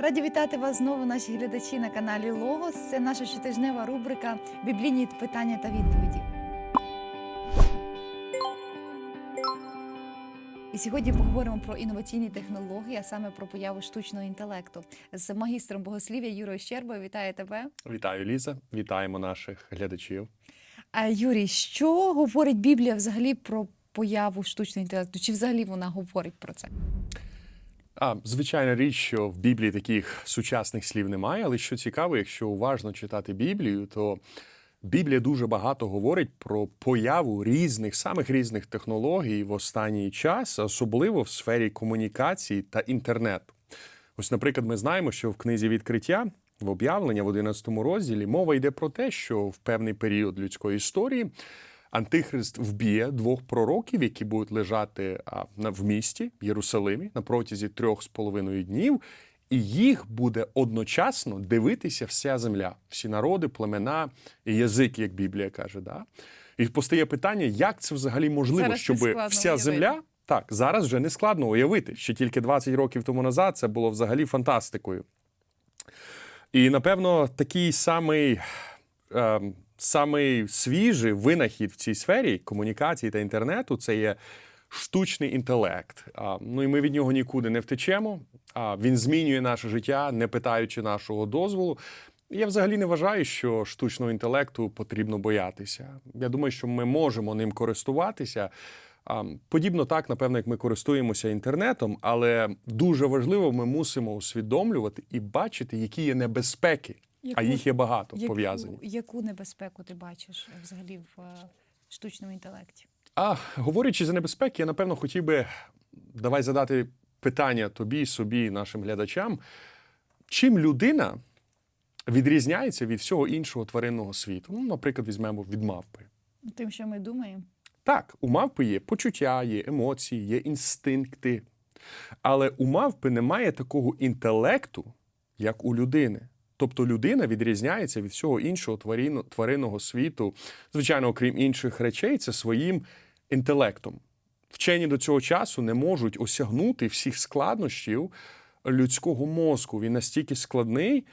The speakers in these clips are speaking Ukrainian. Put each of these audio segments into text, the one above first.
Раді вітати вас знову, наші глядачі на каналі Логос. Це наша щотижнева рубрика Біблійні питання та відповіді. І сьогодні поговоримо про інноваційні технології, а саме про появу штучного інтелекту. З магістром богослів'я Юрою Щербою вітаю тебе. Вітаю, Ліза. Вітаємо наших глядачів. А Юрій, що говорить Біблія взагалі про появу штучного інтелекту? Чи взагалі вона говорить про це? А звичайна річ, що в Біблії таких сучасних слів немає, але що цікаво, якщо уважно читати Біблію, то Біблія дуже багато говорить про появу різних, самих різних технологій в останній час, особливо в сфері комунікації та інтернету. Ось, наприклад, ми знаємо, що в книзі відкриття в об'явлення в 11 розділі мова йде про те, що в певний період людської історії Антихрист вб'є двох пророків, які будуть лежати в місті в Єрусалимі на протязі трьох з половиною днів, і їх буде одночасно дивитися вся земля, всі народи, племена і язики, як Біблія каже. Да? І постає питання, як це взагалі можливо, Зараз щоб вся уявити. земля. Так, зараз вже не складно уявити. Ще тільки 20 років тому назад це було взагалі фантастикою. І напевно такий самий, е, самий свіжий винахід в цій сфері комунікації та інтернету це є штучний інтелект. Ну і ми від нього нікуди не втечемо. А, він змінює наше життя, не питаючи нашого дозволу. Я взагалі не вважаю, що штучного інтелекту потрібно боятися. Я думаю, що ми можемо ним користуватися. Подібно так, напевно, як ми користуємося інтернетом, але дуже важливо, ми мусимо усвідомлювати і бачити, які є небезпеки, а їх є багато Яку, пов'язані. яку небезпеку ти бачиш взагалі в е, штучному інтелекті? А говорячи за небезпеки, я напевно хотів би давай задати питання тобі, собі, нашим глядачам. Чим людина відрізняється від всього іншого тваринного світу? Ну, наприклад, візьмемо від мавпи. Тим, що ми думаємо. Так, у мавпи є почуття, є емоції, є інстинкти. Але у мавпи немає такого інтелекту, як у людини. Тобто людина відрізняється від всього іншого тваринного світу, звичайно, окрім інших речей, це своїм інтелектом. Вчені до цього часу не можуть осягнути всіх складнощів людського мозку. Він настільки складний,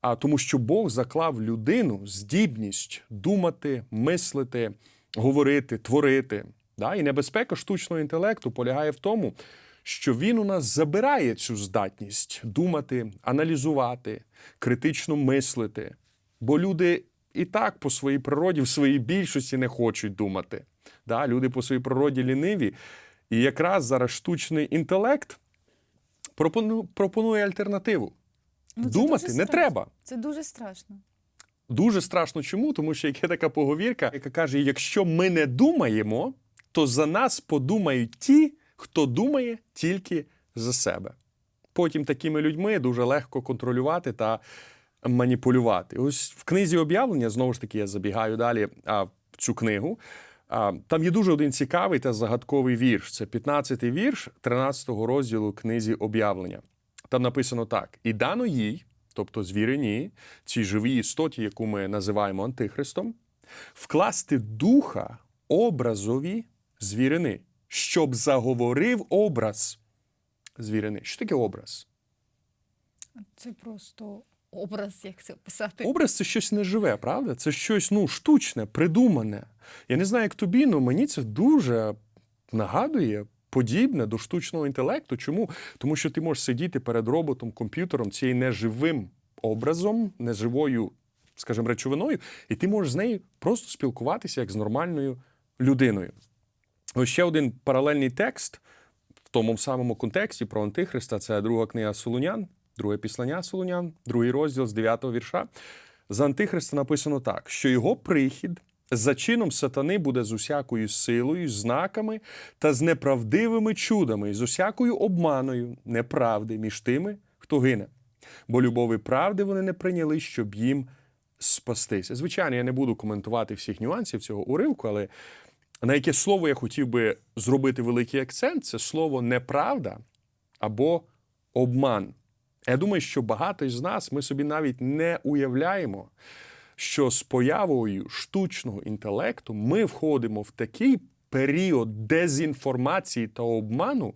а тому, що Бог заклав людину здібність думати, мислити, говорити, творити. Да? І небезпека штучного інтелекту полягає в тому, що він у нас забирає цю здатність думати, аналізувати, критично мислити. Бо люди і так по своїй природі, в своїй більшості не хочуть думати. Да? Люди по своїй природі ліниві. І якраз зараз штучний інтелект пропонує альтернативу. Ну, Думати не страшно. треба. Це дуже страшно. Дуже страшно чому? Тому що є така поговірка, яка каже: якщо ми не думаємо, то за нас подумають ті, хто думає тільки за себе. Потім такими людьми дуже легко контролювати та маніпулювати. Ось в книзі об'явлення, знову ж таки, я забігаю далі а, в цю книгу. А, там є дуже один цікавий та загадковий вірш. Це 15-й вірш 13-го розділу книзі об'явлення. Там написано так: і дано їй, тобто звірині, цій живій істоті, яку ми називаємо антихристом, вкласти духа образові звірини, щоб заговорив образ звірини. Що таке образ? Це просто образ, як це описати. Образ це щось неживе, правда? Це щось ну, штучне, придумане. Я не знаю, як тобі, але мені це дуже нагадує. Подібне до штучного інтелекту. Чому? Тому що ти можеш сидіти перед роботом, комп'ютером, цією неживим образом, неживою, скажімо, речовиною, і ти можеш з нею просто спілкуватися як з нормальною людиною. Ще один паралельний текст в тому самому контексті про Антихриста це друга книга Солунян, друге післання Солунян, другий розділ з 9 вірша. За Антихриста написано так: що його прихід за чином сатани буде з усякою силою, знаками та з неправдивими чудами, з усякою обманою неправди між тими, хто гине. Бо любові правди вони не прийняли, щоб їм спастися. Звичайно, я не буду коментувати всіх нюансів цього уривку, але на яке слово я хотів би зробити великий акцент, це слово неправда або обман. Я думаю, що багато з нас ми собі навіть не уявляємо, що з появою штучного інтелекту ми входимо в такий період дезінформації та обману,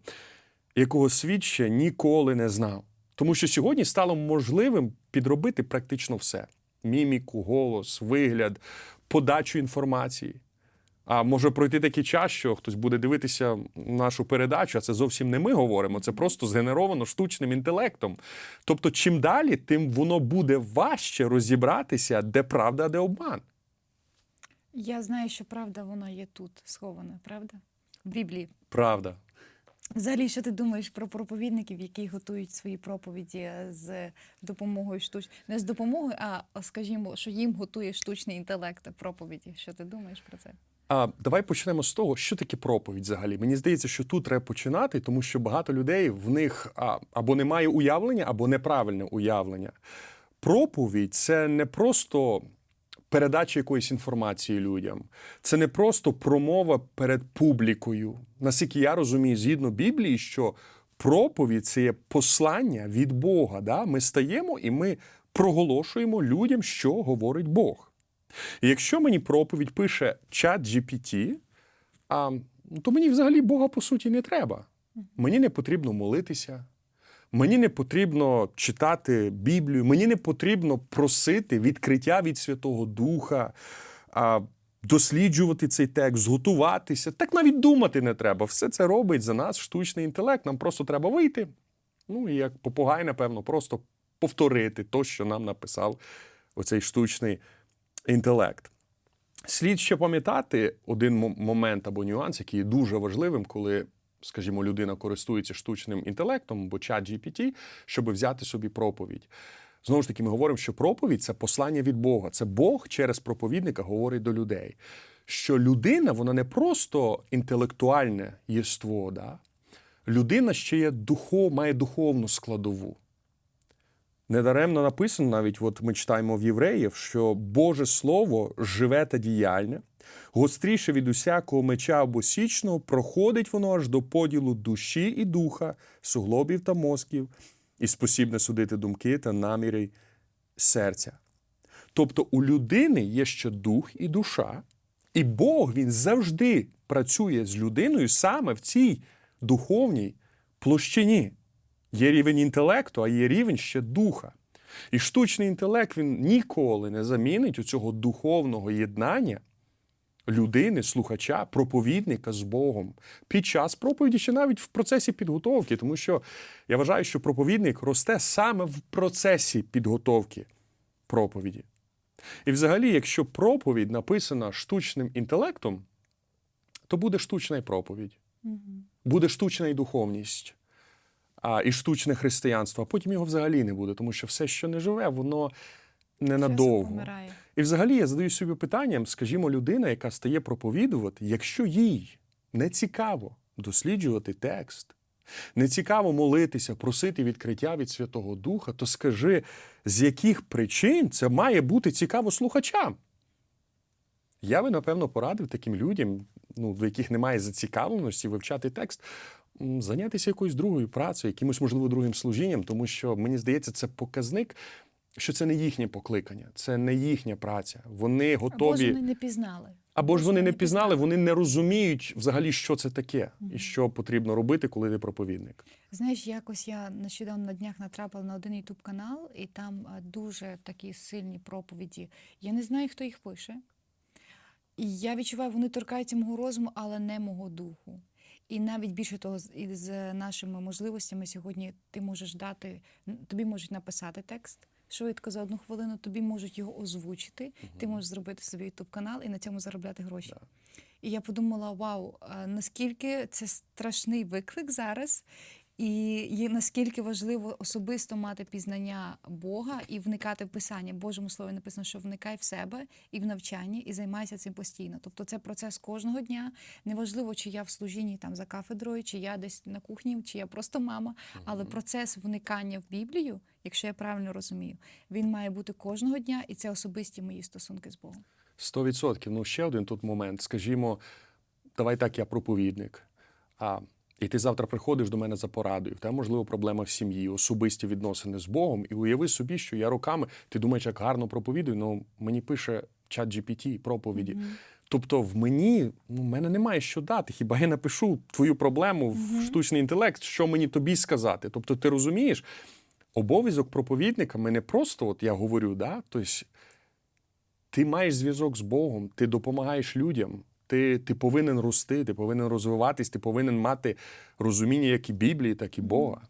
якого світ ще ніколи не знав. Тому що сьогодні стало можливим підробити практично все: міміку, голос, вигляд, подачу інформації. А може пройти такий час, що хтось буде дивитися нашу передачу, а це зовсім не ми говоримо, це просто згенеровано штучним інтелектом. Тобто, чим далі, тим воно буде важче розібратися, де правда, а де обман. Я знаю, що правда вона є тут схована, правда? В Біблії. Правда. Взагалі, що ти думаєш про проповідників, які готують свої проповіді е, з допомогою штуч... не з допомогою, а скажімо, що їм готує штучний інтелект проповіді. Що ти думаєш про це? А давай почнемо з того, що таке проповідь взагалі. Мені здається, що тут треба починати, тому що багато людей в них а, або немає уявлення, або неправильне уявлення. Проповідь це не просто передача якоїсь інформації людям, це не просто промова перед публікою. Наскільки я розумію, згідно Біблії, що проповідь це є послання від Бога. Да? Ми стаємо і ми проголошуємо людям, що говорить Бог. І якщо мені проповідь пише чат GPT, а, то мені взагалі Бога по суті не треба. Мені не потрібно молитися, мені не потрібно читати Біблію, мені не потрібно просити відкриття від Святого Духа, а, досліджувати цей текст, готуватися. Так навіть думати не треба. Все це робить за нас штучний інтелект. Нам просто треба вийти. Ну і як попугай, напевно, просто повторити то, що нам написав оцей штучний інтелект. Слід ще пам'ятати один момент або нюанс, який є дуже важливим, коли, скажімо, людина користується штучним інтелектом або чат GPT, щоб взяти собі проповідь. Знову ж таки, ми говоримо, що проповідь це послання від Бога. Це Бог через проповідника говорить до людей. Що людина, вона не просто інтелектуальне єство, да? людина ще є духов, має духовну складову. Недаремно написано, навіть от ми читаємо в євреїв, що Боже Слово живе та діяльне, гостріше від усякого меча або січного, проходить воно аж до поділу душі і духа, суглобів та мозків, і спосібне судити думки та наміри серця. Тобто у людини є ще дух і душа, і Бог він завжди працює з людиною саме в цій духовній площині. Є рівень інтелекту, а є рівень ще духа. І штучний інтелект він ніколи не замінить у цього духовного єднання людини, слухача, проповідника з Богом під час проповіді чи навіть в процесі підготовки. Тому що я вважаю, що проповідник росте саме в процесі підготовки проповіді. І взагалі, якщо проповідь написана штучним інтелектом, то буде штучна й проповідь, буде штучна й духовність а, і штучне християнство, а потім його взагалі не буде, тому що все, що не живе, воно ненадовго. І взагалі я задаю собі питанням, скажімо, людина, яка стає проповідувати, якщо їй не цікаво досліджувати текст, не цікаво молитися, просити відкриття від Святого Духа, то скажи, з яких причин це має бути цікаво слухачам? Я би, напевно, порадив таким людям, ну, в яких немає зацікавленості вивчати текст, зайнятися якоюсь другою працею, якимось, можливо, другим служінням, тому що мені здається, це показник, що це не їхнє покликання, це не їхня праця. Вони Або ж готові. вони не пізнали. Або ж вони не пізнали, вони не розуміють взагалі, що це таке і що потрібно робити, коли ти проповідник. Знаєш, якось я нещодавно на днях натрапила на один ютуб канал, і там дуже такі сильні проповіді. Я не знаю, хто їх пише. І я відчуваю, вони торкаються мого розуму, але не мого духу. І навіть більше того, з- і з нашими можливостями сьогодні ти можеш дати, тобі можуть написати текст швидко за одну хвилину, тобі можуть його озвучити. Ти можеш зробити собі ютуб канал і на цьому заробляти гроші. І я подумала: вау, наскільки це страшний виклик зараз, і наскільки важливо особисто мати пізнання Бога і вникати в писання. В Божому слові написано, що вникай в себе і в навчанні, і займайся цим постійно. Тобто це процес кожного дня. Неважливо, чи я в служінні там за кафедрою, чи я десь на кухні, чи я просто мама. Але процес вникання в Біблію, якщо я правильно розумію, він має бути кожного дня, і це особисті мої стосунки з Богом. Сто відсотків. Ну, ще один тут момент. Скажімо, давай так, я проповідник. А, і ти завтра приходиш до мене за порадою. В тебе, можливо, проблема в сім'ї, особисті відносини з Богом. І уяви собі, що я роками, ти думаєш, як гарно проповідую, ну мені пише чат GPT проповіді. Тобто в мені ну, в мене немає що дати. Хіба я напишу твою проблему в штучний інтелект, що мені тобі сказати? Тобто, ти розумієш, обов'язок проповідника не просто, от я говорю, да, тобто ти маєш зв'язок з Богом, ти допомагаєш людям. Ти, ти повинен рости, ти повинен розвиватись, ти повинен мати розуміння як і Біблії, так і Бога.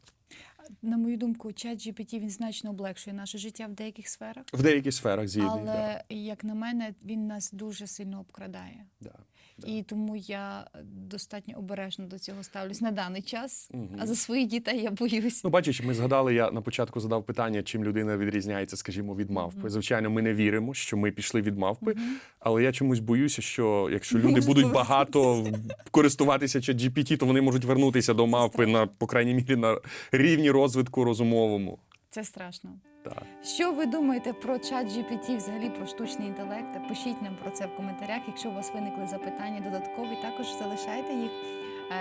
На мою думку, чат GPT він значно облегшує наше життя в деяких сферах, В деяких сферах згідний. але як на мене, він нас дуже сильно обкрадає. Да, да. І тому я достатньо обережно до цього ставлюсь на даний час. Мгм. А за своїх дітей я боюсь. Ну, бачиш, ми згадали, я на початку задав питання, чим людина відрізняється, скажімо, від мавпи. Звичайно, ми не віримо, що ми пішли від мавпи, але я чомусь боюся, що якщо люди Можуть будуть багато користуватися чат GPT, то вони можуть вернутися до мавпи на, по крайній мірі, на рівні розвитку розумовому. Це страшно. Так. Що ви думаєте про чат GPT, взагалі про штучний інтелект? Пишіть нам про це в коментарях. Якщо у вас виникли запитання додаткові, також залишайте їх.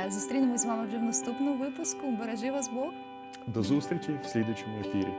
Е, Зустрінемось з вами вже в наступному випуску. Бережи вас Бог! До зустрічі в слідучому ефірі.